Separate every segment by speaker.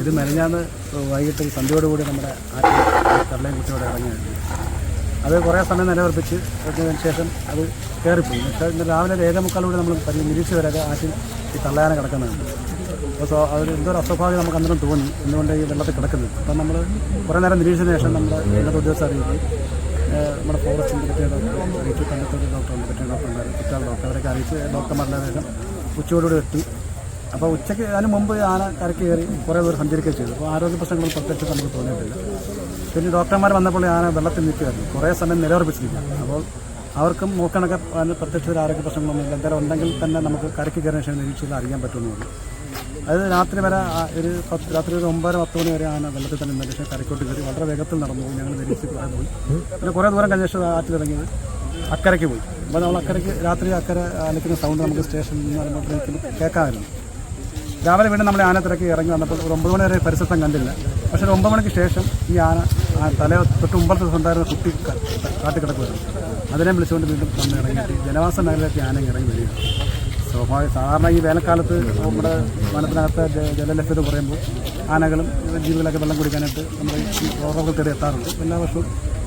Speaker 1: ഇത് മെനഞ്ഞാന്ന് വൈകിട്ട് സന്ധ്യയോടുകൂടി നമ്മുടെ ആറ്റിൽ കടലയും കുട്ടിയോടെ ഇറങ്ങിയത് അത് കുറേ സമയം നിലവർപ്പിച്ച് വെച്ചതിന് ശേഷം അത് കയറിപ്പോയി. ഇന്ന് രാവിലെ ഒരു ഏഴേ മുക്കാലൂടെ നമ്മൾ പരി നിരീക്ഷിച്ച് വരാതെ ആറ്റിൽ ഈ തള്ളയാന കിടക്കുന്നുണ്ട് അപ്പോൾ സോ അവർ എന്തോ അസ്വഭാവം നമുക്ക് അന്നേരം തോന്നി എന്തുകൊണ്ട് ഈ വെള്ളത്തിൽ കിടക്കുന്നത്. അപ്പം നമ്മൾ കുറേ നേരം നിരീക്ഷിച്ചതിന് ശേഷം നമ്മൾ ഉന്നത ഉദ്യോഗസ്ഥർ അറിയിക്കും നമ്മുടെ ഫോറസ്റ്റിന്റെ സെക്രട്ടറി ഡോക്ടർ അറിയിച്ചു തണ്ടത്തോട് ഡോക്ടർ സെക്രട്ടറി ഡോക്ടർ ഉണ്ടായിരുന്നു കുറ്റാൾ ഡോക്ടർ അവരൊക്കെ അറിയിച്ച് ഡോക്ടർമാരുടെ ശേഷം ഉച്ചയോടുകൂടി എത്തി. അപ്പോൾ ഉച്ചയ്ക്ക് അതിന് മുമ്പ് ആന കരക്ക് കയറി കുറേ പേർ സഞ്ചരിക്കുകയും ചെയ്തു. അപ്പോൾ ആരോഗ്യ പ്രശ്നങ്ങൾ പ്രത്യേകിച്ച് നമുക്ക് തോന്നിയിട്ടില്ല. പിന്നെ ഡോക്ടർമാർ വന്നപ്പോൾ ആന വെള്ളത്തിൽ നിൽക്കുകയായിരുന്നു. കുറേ സമയം നിലയുറപ്പിച്ചിരിക്കുക അപ്പോൾ അവർക്കും നോക്കണൊക്കെ അതിന് പ്രത്യക്ഷ ഒരു ആരോഗ്യ പ്രശ്നങ്ങളൊന്നുമില്ല എന്തായാലും ഉണ്ടെങ്കിൽ തന്നെ നമുക്ക് കരക്ക് കയറിയ ശേഷം നിരീക്ഷിച്ചാൽ അറിയാൻ പറ്റുമെന്ന് അത് രാത്രി വരെ ഒരു പത്ത് രാത്രി ഒരു ഒമ്പത് പത്ത് മണി വരെ ആണ് വെള്ളത്തിൽ തന്നെ നിന്ന ശേഷം കരക്കോട്ട് കയറി വളരെ വേഗത്തിൽ നടന്നു പോയി. ഞങ്ങൾ നിരീക്ഷിച്ച് കുറേ പോയി. പിന്നെ കുറേ ദൂരം കഴിഞ്ഞ ശേഷം ആറ്റിൽ ഇറങ്ങിയത് അക്കരയ്ക്ക് പോയി. അപ്പോൾ നമ്മൾ അക്കരയ്ക്ക് രാത്രി അക്കര അലക്കുന്ന സൗണ്ട് നമുക്ക് സ്റ്റേഷനിൽ നിന്ന് കേൾക്കാമായിരുന്നു. രാവിലെ വീണ്ടും നമ്മൾ ആന തിരക്കി ഇറങ്ങി വന്നപ്പോൾ ഒരു ഒമ്പത് മണി വരെ പരിസരത്തം കണ്ടില്ല. പക്ഷേ ഒരു ഒമ്പത് മണിക്ക് ശേഷം ഈ ആന ആ തല തൊട്ട് മുമ്പത്തെ ഉണ്ടായിരുന്ന കുട്ടി ക- കാട്ടി കിടക്കുമായിരുന്നു. അതിനെ വിളിച്ചുകൊണ്ട് വീണ്ടും വന്ന് ഇറങ്ങിയിട്ട് ജനവാസ മേഖലയിലേക്ക് ആന ഇറങ്ങി വരിക. സ്വാഭാവിക സാധാരണ ഈ വേനൽക്കാലത്ത് നമ്മുടെ വനത്തിനകത്ത് ജലലഭ്യത കുറയുമ്പോൾ ആനകളും ജീവികളൊക്കെ വെള്ളം കുടിക്കാനായിട്ട് നമ്മുടെ ഈ ഓറകൾ തേടി എത്താറുണ്ട്. എല്ലാ വർഷവും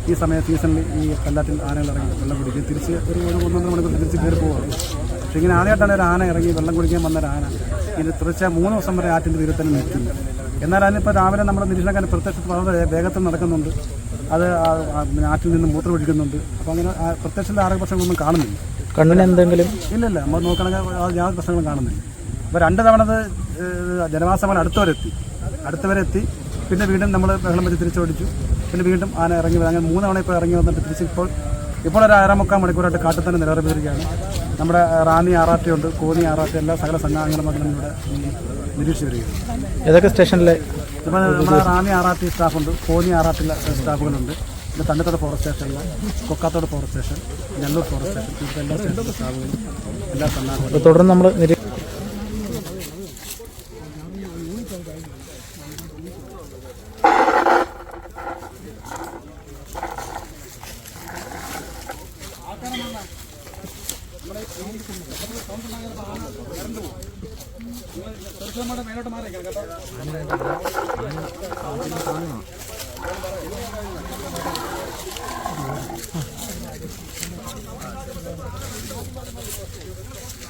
Speaker 1: ഈ സമയ സീസണിൽ ഈ കല്ലാറ്റിൽ ആനകൾ ഇറങ്ങി വെള്ളം കുടിക്കുകയും തിരിച്ച് ഒരു ഒരു ഒന്നൊന്നര മണിക്കൂർ തിരിച്ച് കയറി പോവുകയാണ്. പക്ഷേ ഇങ്ങനെ ആദ്യമായിട്ടാണ് ഒരു ആന ഇറങ്ങി വെള്ളം കുടിക്കാൻ വന്ന ഒരു ആന. ഇത് തീർച്ച മൂന്ന് ദിവസം വരെ ആറ്റിന്റെ തീരത്തിൽ തന്നെ നിൽക്കില്ല എന്നാൽ അതിനിപ്പോൾ രാവിലെ നമ്മുടെ നിരീക്ഷണക്കാരൻ പ്രത്യക്ഷത്തിൽ വളരെ വേഗത്തിൽ നടക്കുന്നുണ്ട്. അത് ആറ്റിൽ നിന്ന് മൂത്രം ഒഴിക്കുന്നുണ്ട്. അപ്പോൾ അങ്ങനെ പ്രത്യക്ഷത്തിൽ ആരോഗ്യ പ്രശ്നങ്ങളൊന്നും കാണുന്നില്ല.
Speaker 2: കണ്ണിന് എന്തെങ്കിലും?
Speaker 1: ഇല്ലല്ല നമ്മൾ നോക്കണമെങ്കിൽ യാതൊരു പ്രശ്നങ്ങളും കാണുന്നില്ല. അപ്പോൾ രണ്ട് തവണ അത് ജനവാസമാണ് അടുത്തവരെ എത്തി അടുത്തവരെ എത്തി പിന്നെ വീണ്ടും നമ്മൾ ബഹളം വെച്ച് തിരിച്ചോടിച്ചു. പിന്നെ വീണ്ടും ആന ഇറങ്ങി അങ്ങനെ മൂന്ന് തവണ ഇപ്പോൾ ഇറങ്ങി വന്നിട്ട് തിരിച്ച് ഇപ്പോൾ ഇപ്പോൾ ഒരു അരമുക്കാൽ മണിക്കൂറായിട്ട് കാട്ടിൽ തന്നെ നിലനിർത്തിയിരിക്കുകയാണ്. നമ്മുടെ റാന്നി ആറാട്ടിയുണ്ട് കോന്നി ആറാട്ടി എല്ലാ സകല സംഘാംഗങ്ങളും അതിലും ഇവിടെ നിരീക്ഷിച്ചു വരികയാണ്.
Speaker 2: ഏതൊക്കെ സ്റ്റേഷനിലെ
Speaker 1: നമ്മുടെ റാന്നി ആറാട്ടി സ്റ്റാഫുണ്ട് കോന്നി ആറാട്ടിലെ സ്റ്റാഫുകളുണ്ട്. പിന്നെ തണ്ടത്തോട് ഫോറസ്റ്റ് സ്റ്റേഷനിൽ Kokkathode forest station Nellur forest station ഇവിടുത്തെ എല്ലാ സ്റ്റേഷൻ സ്റ്റാഫുകളും എല്ലാ സന്നാഹങ്ങളും
Speaker 2: തുടർന്ന് നമ്മൾ Thank you.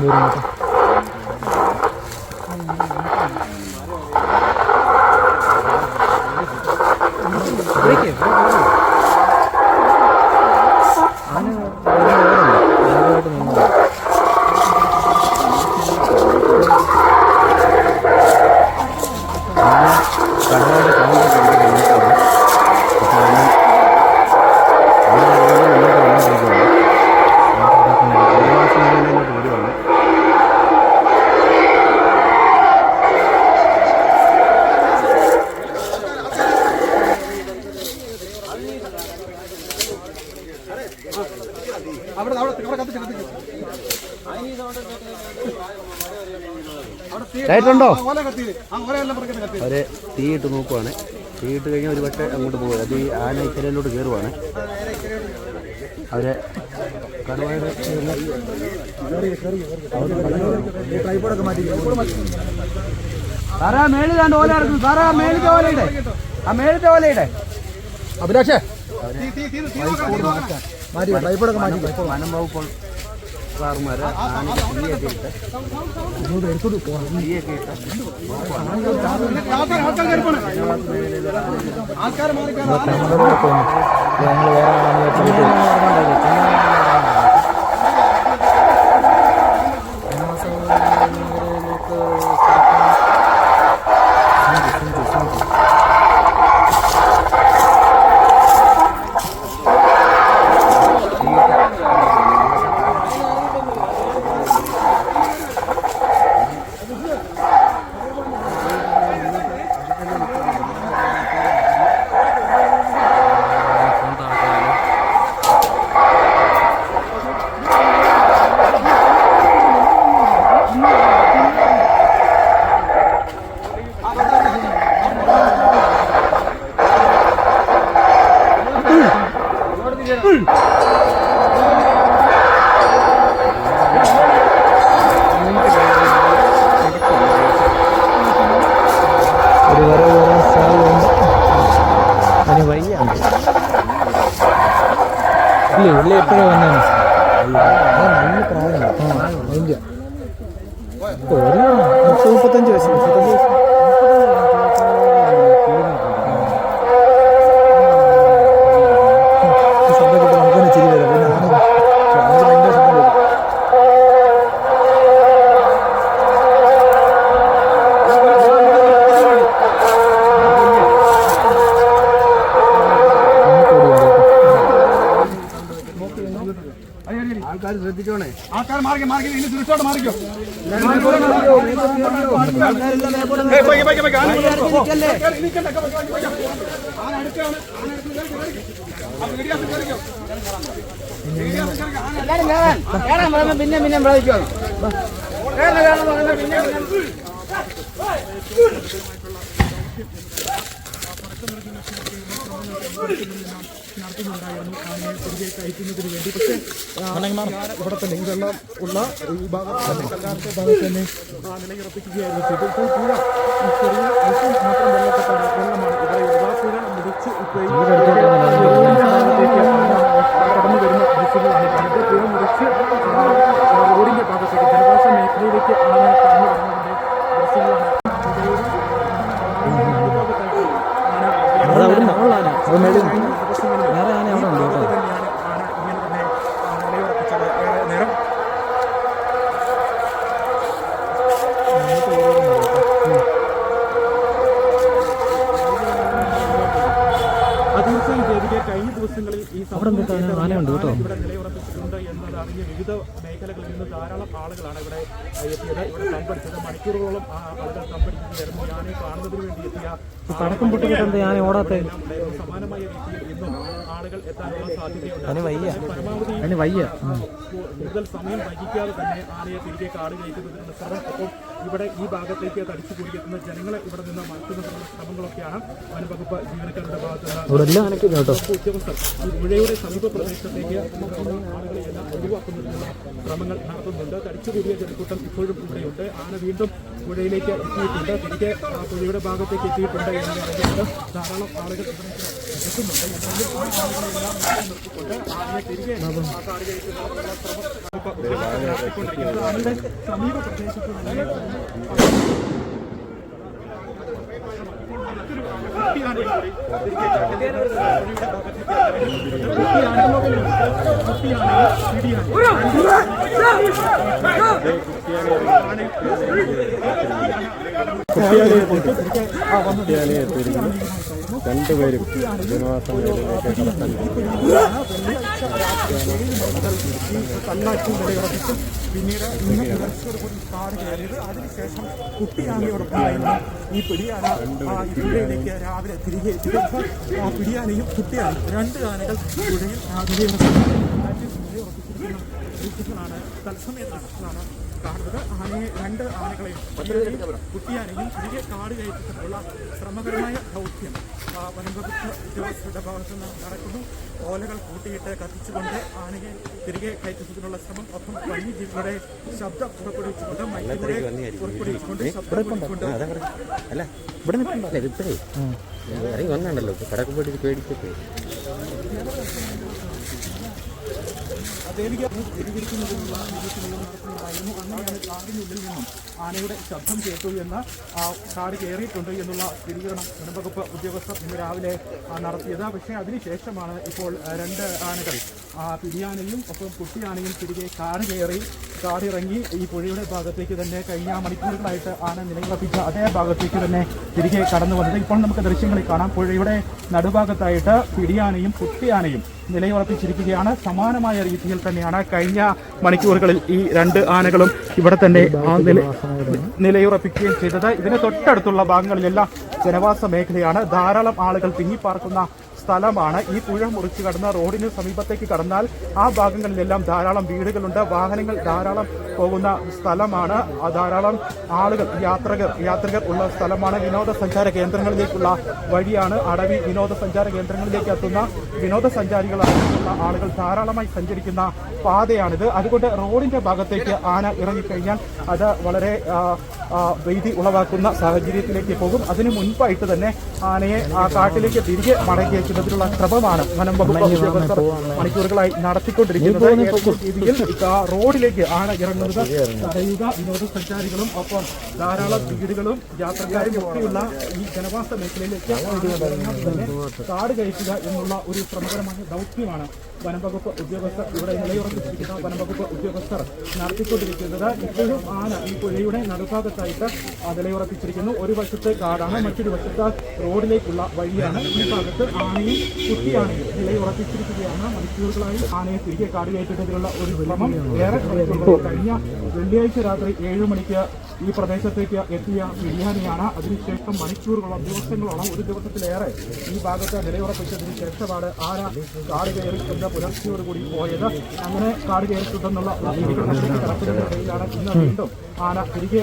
Speaker 2: നിരീ ലൈറ്റുണ്ടോ
Speaker 3: അവരെ തീയിട്ട് നോക്കുവാണ്. തീയിട്ട് കഴിഞ്ഞാൽ ഒരു പക്ഷേ അങ്ങോട്ട് പോകുക അത് ഈ ആന ഇക്കരയിലോട്ട് കയറുവാണ് അവരെ കടുവയുടെ
Speaker 1: സാറാ മേളിൽ രണ്ട് ഓല ഇറക്കും സാറാ മേളിത്തെ ഓലയുടെ ആ മേളിത്തെ ഓലയുടെ
Speaker 2: അഭിലാഷേ.
Speaker 3: വനം വകുപ്പ് സാറുമാര് ആനയ്ക്ക് തീയൊക്കെ ഇട്ട് തീയൊക്കെ ഇട്ട്
Speaker 2: ഞങ്ങൾ വേറെ വയ്യാണ് ഇല്ല ഇല്ല എപ്പോഴാണ് വന്നാണ് നല്ല പ്രായമാണ് അതിന്റെ ഒരു മുപ്പത് മുപ്പത്തഞ്ച് വയസ്സ് മുപ്പത്തഞ്ച് വയസ്സ്.
Speaker 3: ശ്രദ്ധിച്ചോണേ.
Speaker 1: ആൾക്കാർ മാറി മാറി ഇനി തിരിച്ചോട്ട് മാറിക്കോ.
Speaker 4: പിന്നെ പിന്നെ വിളിക്കോ പിന്നെ.
Speaker 2: ഇവിടെ തന്നെ ഇതെല്ലാം ഉള്ള ഈ ഭാഗത്ത് കല്ലാർത്തെ ഭാഗത്ത് തന്നെ നിലയുറപ്പിക്കുകയായിരുന്നു ചെയ്തത്. ഇപ്പോൾ പുഴ ചെറിയ അല്പം മാത്രം വെള്ളക്കെട്ടാണ് വെള്ളമാണ് ഇവിടെ ദിവസങ്ങളിൽ ഈ സംഭവം ആനയുണ്ട് കേട്ടോ. ഇവിടെ നിലയുറപ്പിച്ചിട്ടുണ്ട് എന്നത് അറിഞ്ഞ് വിവിധ മേഖലകളിൽ നിന്ന് ധാരാളം ആളുകളാണ് ഇവിടെ എത്തിയത്. ഇവിടെ തമ്പടിച്ചത് മണിക്കൂറുകളോളം ആ ആളുകൾ തമ്പടിച്ചിട്ടുണ്ടായിരുന്നു ഞാൻ കാണുന്നതിന് വേണ്ടി എത്തിയ പടക്കം പൊട്ടിക്കിട്ട് ഞാൻ ഓടാത്ത? സമാനമായ രീതിയിൽ ഇന്നും ആളുകൾ എത്താനുള്ള സാധ്യതയുണ്ട്. പരമാവധി
Speaker 4: വയ്യ.
Speaker 2: കൂടുതൽ സമയം വൈകിക്കാതെ തന്നെ ആനയെ തിരികെ കാട് കയറ്റുന്നതിനുള്ള ശ്രമം ഒപ്പം ഇവിടെ ഈ ഭാഗത്തേക്ക് തടിച്ചു കൂടിയെത്തുന്ന ജനങ്ങളെ ഇവിടെ നിന്ന് മാറ്റുന്നതിനുള്ള ശ്രമങ്ങളൊക്കെയാണ് വനംവകുപ്പ് ജീവനക്കാരുടെ ഭാഗത്ത് ഉദ്യോഗസ്ഥർ. ഈ പുഴയുടെ സമീപ പ്രദേശത്തേക്ക് ആളുകളെ എല്ലാം ഒഴിവാക്കുന്നതിനുള്ള ശ്രമങ്ങൾ നടത്തുന്നുണ്ട്. തടിച്ചുകൂടിയ ജനക്കൂട്ടം ഇപ്പോഴും ഇവിടെയുണ്ട്. ആന വീണ്ടും പുഴയിലേക്ക് എത്തിയിട്ടുണ്ട്. തിരികെ പുഴയുടെ ഭാഗത്തേക്ക് എത്തിയിട്ടുണ്ട് എന്ന് പറയുന്നത് ധാരാളം ആളുകൾ എത്തുന്നുണ്ട് നിർത്തിക്കൊണ്ട് ആനയെ തിരികെ ആ കാട് കയറ്റുന്നതിനുള്ള ശ്രമം ഇപ്പോൾ ഉദ്യോഗസ്ഥർ പ്രദേശത്തുള്ള
Speaker 3: രണ്ടുപേരും ജനവാസ മേഖലയിലേക്ക് കടത്താൻ
Speaker 2: കല്ലാറ്റും നിലയുറപ്പിച്ചും പിന്നീട് ഇന്ന് കാട് കയറിയത് അതിനുശേഷം കുട്ടിയാനയോടൊപ്പമായിരുന്നു ഈ പിടിയാന ഈ രാവിലെ തിരികെ എത്തിയത് ആ പിടിയാനയും കുട്ടിയാനും രണ്ട് ആനകൾ പുഴയിൽ ആ ദൃശ്യങ്ങളാണ് തത്സമയത്താണ് അതാണ് കാണുന്നത്. ആനയെ രണ്ട് ആനകളെയും കുട്ടിയാനെയും കുട്ടിയാനയും തിരികെ കാട് കയറ്റിട്ടുള്ള ശ്രമകരമായ ദൗത്യം. വനംവകുപ്പ് ഉദ്യോഗസ്ഥരുടെ ഭാഗത്ത് നിന്ന് നടക്കുന്നു. ഓലകൾ കൂട്ടിയിട്ട് കത്തിച്ചുകൊണ്ട് ആനയെ തിരികെ കയറ്റുന്നതിനുള്ള ശ്രമം. ഒപ്പം വന്യജീവികളുടെ ശബ്ദം പുറപ്പെടുവിച്ചുകൊണ്ട് മൈക്കിലൂടെ പുറപ്പെടുവിച്ചുകൊണ്ട് ശബ്ദം പുറപ്പെടുവിച്ചുകൊണ്ട്
Speaker 3: അല്ല ഇവിടെ നിൽക്കണ്ടല്ലേ ഇതിപ്പോഴേ ഇറങ്ങി വന്നാണല്ലോ. കടക്ക് പേടിച്ച് പേടിച്ചൊക്കെ
Speaker 2: ആനയുടെ ശബ്ദം കേട്ടു എന്ന് കാട് കയറിയിട്ടുണ്ട് എന്നുള്ള സ്ഥിരീകരണം വനംവകുപ്പ് ഉദ്യോഗസ്ഥർ ഇന്ന് രാവിലെ നടത്തിയത്. പക്ഷേ അതിനുശേഷമാണ് ഇപ്പോൾ രണ്ട് ആനകൾ പിടിയാനയും ഒപ്പം കുട്ടിയാനയും തിരികെ കാട് കയറി കാടിറങ്ങി ഈ പുഴയുടെ ഭാഗത്തേക്ക് തന്നെ കഴിഞ്ഞ മണിക്കൂറുകളായിട്ട് ആന നിലയുറപ്പിച്ച അതേ ഭാഗത്തേക്ക് തന്നെ തിരികെ കടന്നു വന്നത്. ഇപ്പോൾ നമുക്ക് ദൃശ്യങ്ങളിൽ കാണാം. പുഴയുടെ നടുഭാഗത്തായിട്ട് പിടിയാനയും കുട്ടിയാനയും നിലയുറപ്പിച്ചിരിക്കുകയാണ്. സമാനമായ രീതിയിൽ തന്നെയാണ് കഴിഞ്ഞ മണിക്കൂറുകളിൽ ഈ രണ്ട് ആനകളും ഇവിടെ തന്നെ നിലയുറപ്പിക്കുകയും ചെയ്തത്. ഇതിന് തൊട്ടടുത്തുള്ള ഭാഗങ്ങളിലെല്ലാം ജനവാസ മേഖലയാണ്. ധാരാളം ആളുകൾ തിങ്ങിപ്പാർക്കുന്ന സ്ഥലമാണ്. ഈ പുഴ മുറിച്ച് കടന്ന റോഡിന് സമീപത്തേക്ക് കടന്നാൽ ആ ഭാഗങ്ങളിലെല്ലാം ധാരാളം വീടുകളുണ്ട്. വാഹനങ്ങൾ ധാരാളം പോകുന്ന സ്ഥലമാണ്. ധാരാളം ആളുകൾ യാത്രകർ യാത്രികർ ഉള്ള സ്ഥലമാണ്. വിനോദസഞ്ചാര കേന്ദ്രങ്ങളിലേക്കുള്ള വഴിയാണ് അടവി വിനോദസഞ്ചാര കേന്ദ്രങ്ങളിലേക്ക് എത്തുന്ന വിനോദസഞ്ചാരികളായിട്ടുള്ള ആളുകൾ. ധാരാളമായി സഞ്ചരിക്കുന്ന പാതയാണിത്. അതുകൊണ്ട് റോഡിന്റെ ഭാഗത്തേക്ക് ആന ഇറങ്ങിക്കഴിഞ്ഞാൽ അത് വളരെ ഭീതി ഉളവാക്കുന്ന സാഹചര്യത്തിലേക്ക് പോകും. അതിനു മുൻപായിട്ട് തന്നെ ആനയെ ആ കാട്ടിലേക്ക് തിരികെ മടക്കി അയക്കുന്നതിനുള്ള ശ്രമമാണ് വനം വകുപ്പ് ഉദ്യോഗസ്ഥർ മണിക്കൂറുകളായി നടത്തിക്കൊണ്ടിരിക്കുന്നത്. റോഡിലേക്ക് ആണ് ഇറങ്ങുന്നത്. തടയുക വിനോദസഞ്ചാരികളും ഒപ്പം ധാരാളം വീടുകളും യാത്രക്കാരും ഒക്കെയുള്ള ഈ ജനവാസ മേഖലയിലേക്ക് ആന കാട് കയറ്റുക എന്നുള്ള ഒരു ശ്രമകരമായ ദൗത്യമാണ് വനംവകുപ്പ് ഉദ്യോഗസ്ഥർ ഇവിടെ നിലയുറപ്പിച്ചിരിക്കുന്ന വനംവകുപ്പ് ഉദ്യോഗസ്ഥർ നടത്തിക്കൊണ്ടിരിക്കുന്നത്. ഇപ്പോഴും ആന ഈ പുഴയുടെ നടുഭാഗത്തായിട്ട് നിലയുറപ്പിച്ചിരിക്കുന്നു. ഒരു വശത്ത് കാടാണ് മറ്റൊരു വശത്ത് റോഡിലേക്കുള്ള വഴിയാണ്. ഈ ഭാഗത്ത് ആനയും നിലയിൽ ഉറപ്പിച്ചിരിക്കുകയാണ്. മണിക്കൂറുകളായി ആനയെ തിരികെ കാട് കയറ്റുന്നതിനുള്ള ഒരു ശ്രമം ഏറെ കഴിഞ്ഞ വെള്ളിയാഴ്ച രാത്രി ഏഴു മണിക്ക് ഈ പ്രദേശത്തേക്ക് എത്തിയ ബിരിയാണിയാണ്. അതിനുശേഷം മണിക്കൂറുകളോളം ദിവസങ്ങളോളം ഒരു ദിവസത്തിലേറെ ഈ ഭാഗത്ത് നിലയുറപ്പിച്ചതിന് ശേഷമാണ് ആന കാട് കയറി എന്ന പുലർച്ചയോടുകൂടി പോയത്. അങ്ങനെ കാട് കയറിയിട്ടുണ്ടെന്നുള്ള കടക്കുന്നതിനിടയിലാണ് ഇന്ന് വീണ്ടും ആന തിരികെ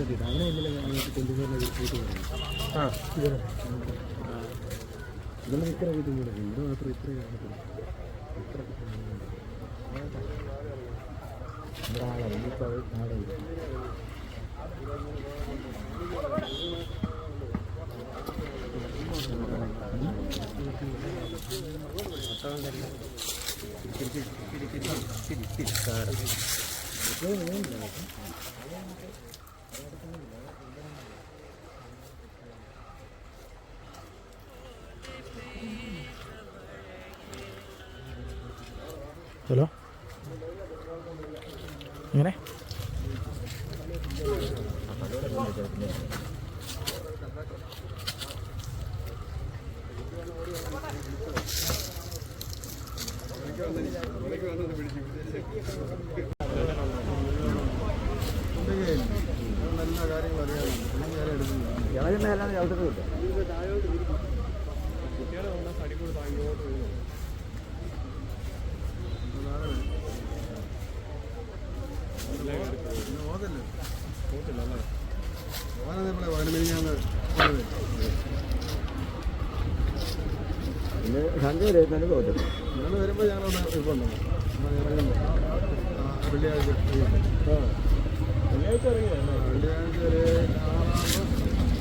Speaker 2: കാടിറങ്ങി ആ.
Speaker 5: ഹലോ? എങ്ങനെ?
Speaker 6: ഞങ്ങൾ വരുമ്പോൾ ഞങ്ങളവിടെ ഇരിപ്പുണ്ടോ വെള്ളിയാഴ്ച. വെള്ളിയാഴ്ച വെള്ളിയാഴ്ച